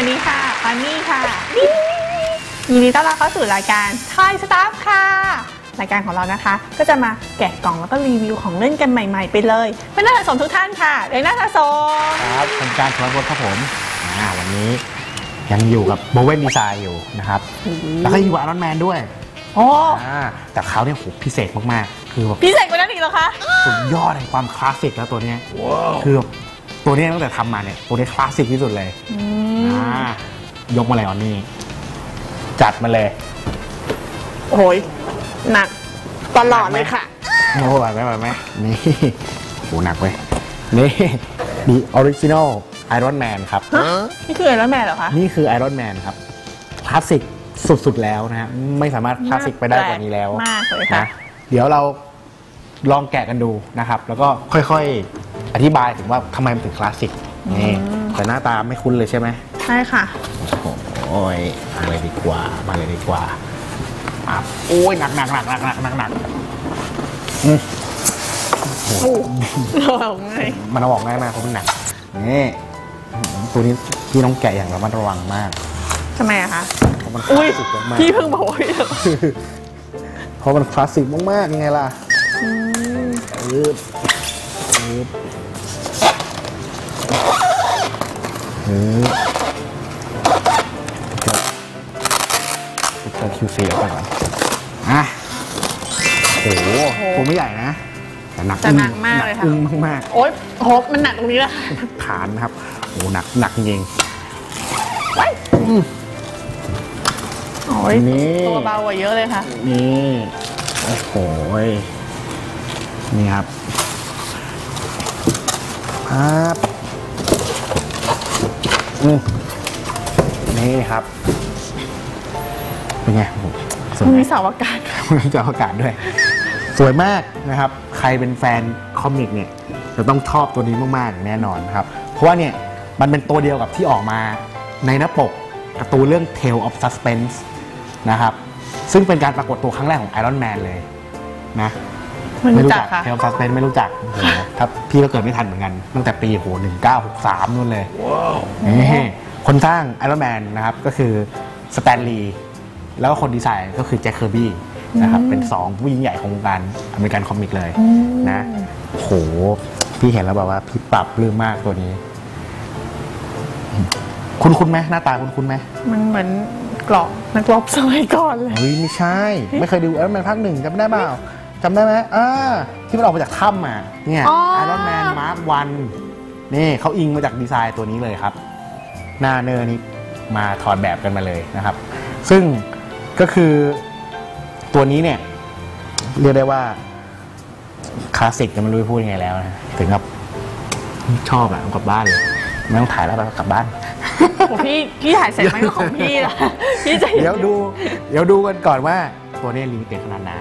สวัสดีค่ะปามี่ค่ะ ยินดีต้อนรับเข้าสู่รายการ Toy Stuff ค่ะ รายการของเรานะคะ ก็จะมาแกะกล่องแล้วก็รีวิวของเล่นกันใหม่ ๆ ไปเลยเพื่อนๆสะสมทุกท่านค่ะเด็กน่าสะสมครับผมการชวนพจน์ครับผมอ่าวันนี้ยังอยู่กับโบเวนดีไซน์อยู่นะครับ แล้วก็อยู่กับอารอนแมนด้วยโอ้อ่าแต่เขาเนี่ยโหพิเศษมากๆ คือแบบพิเศษกว่านั้นอีกเหรอคะสุดยอดแห่งความคลาสสิกแล้วตัวเนี้ยคือแบบตัวเนี้ยตั้งแต่ทำมาเนี่ยตัวนี้คลาสสิกที่สุดเลย อืมอ่ายกมาเลยออนนี่ จัดมาเลย โอ้ยหนักตลอดเลยค่ะ โอ้ไหวไหมไหวไหมนี่โหหนักเว้ยนี่ The Original Iron Man ครับ นี่คือไอรอนแมนเหรอคะ นี่คือไอรอนแมนครับคลาสสิกสุดๆแล้วนะฮะไม่สามารถคลาสสิกไปได้กว่านี้แล้วมากเลยค่ะ นะเดี๋ยวเราลองแกะกันดูนะครับ แล้วก็ค่อยๆ อธิบายถึงว่าทำไมมันถึงคลาสสิกนี่ แต่หน้าตาไม่คุ้นเลยใช่ไหมใช่ค่ะ โอ้ยมาเลยดีกว่า มาเลยดีกว่าอะโอ้ยหนักหนักหนักหนักหนักหนักหนักอืมโอ้เราไงมันเอาออกง่ายมากเพราะมันหนักนี่อืมตัวนี้พี่ต้องแกะอย่างระมัดระวังมากทำไมอะคะเพราะมันคอุ้ลายสสิกมากๆพี่เพิ่งบอกว่าพี่จะเพราะมันคลาสสิกมากๆยังไงล่ะอืมอืดอื ดอืดเจอคิวซีออกไปก่อนอะโอ้โหผมไม่ใหญ่นะแต่หนักแต่หนักมากเลยค่ะหนัอึ้งมากโอ๊ยโหมันหนักตรงนี้แหละค่ะๆฐานนะครับโอ้โหหนักหนักจริงโอ้ยนี่ตัวเบากว่าเยอะเลยค่ะๆนี่โอ้โหยนี่ครับครับ อืมนี่ครับ เป็นไงโอ้โหสวยมันไหม มีเสาอากาศจะอากาศด้วย สวยมากนะครับ ใครเป็นแฟนคอมิกเนี่ยจะต้องชอบตัวนี้มากๆแน่นอนครับ เพราะว่าเนี่ยมันเป็นตัวเดียวกับที่ออกมาในหน้าปกการ์ตูนเรื่อง Tale of Suspense นะครับ ซึ่งเป็นการปรากฏตัวครั้งแรกของ Iron Man เลยนะ ไม่รู้จักค่ะเทลซัสเปนไม่รู้จักโอ้โหถ้าพี่ก็เกิดไม่ทันเหมือนกัน ตั้งแต่ปีโห1963นู่นเลยนี่คนสร้างไอรอนแมนนะครับก็คือสแตนลีย์แล้วก็คนดีไซน์ก็คือแจ็คเคอร์บี้นะครับเป็นสองผู้ยิ่งใหญ่ของวงการอเมริกันคอมิกเลยนะโหพี่เห็นแล้วแบบว่าพี่ปรับปลื้มมากตัวนี้ คุณคุณไหมหน้าตาคุณคุณไหมมันเหมือนกรอบนักรบสมัยก่อนเลยเฮ้ยไม่ใช่ ไม่เคยดูไอรอนแมนภาคหนึ่งจำได้เปล่า จำได้ไหมอ่าที่มันออกมาจากถ้ำอะเนี่ยอ๋อ ไอรอนแมนมาร์ควันนี่เขาอิงมาจากดีไซน์ตัวนี้เลยครับ หน้าเนอร์นี่มาถอดแบบกันมาเลยนะครับ ซึ่งก็คือตัวนี้เนี่ย เรียกได้ว่าคลาสสิกจะไม่รู้จะพูดยังไงแล้วนะ ถึงกับชอบอะเอากลับบ้านเลยไม่ต้องถ่ายแล้วเรากลับบ้าน โอ้พี่พี่ถ่ายเสร็จไหมก็ของพี่ละพี่จะเดี๋ยวดู เดี๋ยวดูกันก่อนว่าตัวนี้ลิมิเต็ดขนาดไหน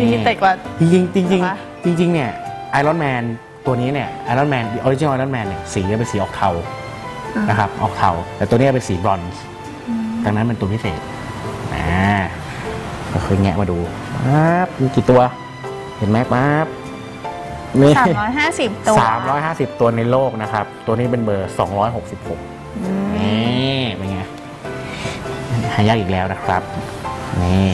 ลิมิเต็ดกว่า จริงๆจริงๆจริงเหรอคะๆจริงๆเนี่ยไอรอนแมนตัวนี้เนี่ยไอรอนแมนออริจินอลไอรอนแมนเนี่ยสีจะเป็นสีออกเทานะครับออกเทาแต่ตัวนี้เป็นสีบรอนซ์ดังนั้นเป็นตัวพิเศษอ่าก็เคยแงะมาดูปั๊บมีกี่ตัว เห็นไหมปั๊บนี่ สามร้อยห้าสิบตัวสามร้อยห้าสิบตัวในโลกนะครับ ตัวนี้เป็นเบอร์สองร้อยหกสิบหกอืมนี่เป็นไง หายากอีกแล้วนะครับ นี่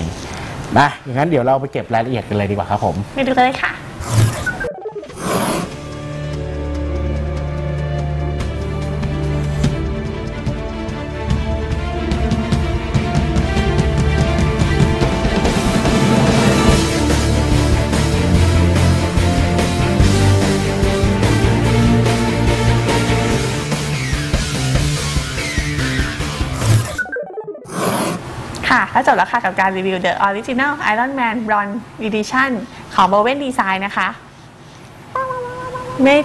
นะอย่างนั้นเดี๋ยวเราไปเก็บรายละเอียดกันเลยดีกว่าครับผม ไปดูกันเลยค่ะ ค่ะก็จบแล้วค่ะกับการรีวิว The Original Iron Man Bronze Edition ของ Bowen Design นะคะไม่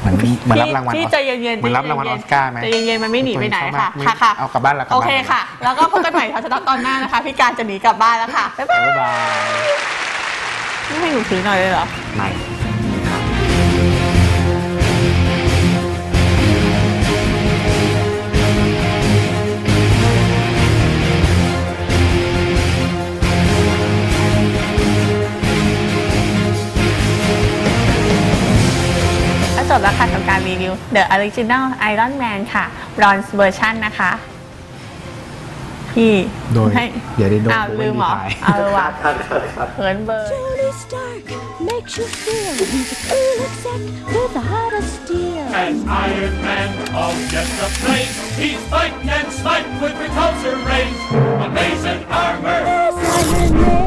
เหมือนเหมือนรับรางวัลพี่ออสใจเย็นๆเหมือนรับรางวัลออสการ์ไหมใจเย็นๆมันไม่หนีไปไหนค่ะไม่ค่ะค่ะเอากลับบ้านแล้วกลับโอบ้านเคค่ะ แล้วก็พบกันใหม่ทัศนตอนหน้านะคะพี่การจะหนีกลับบ้านแล้วค่ะบ๊ายบายบ๊ายบายไม่ให้หนูถือหน่อยเลยเหรอไม่ บแล้วค่ะกับการรีวิว The Original Iron Man ค่ะ Bronze Version นะคะ พี่โดยให้เดี๋ยวได้โดนอ้าวโดนลืมเหรอรีไทร์เอาเลยว่ะเขินเบอร์ Tony Stark makes you feel he's a cool exec with the heart of steel. An Iron Man, oh just a flame. He's fighting and smiting with repulsor rays. Amazing armor. There's Iron Man.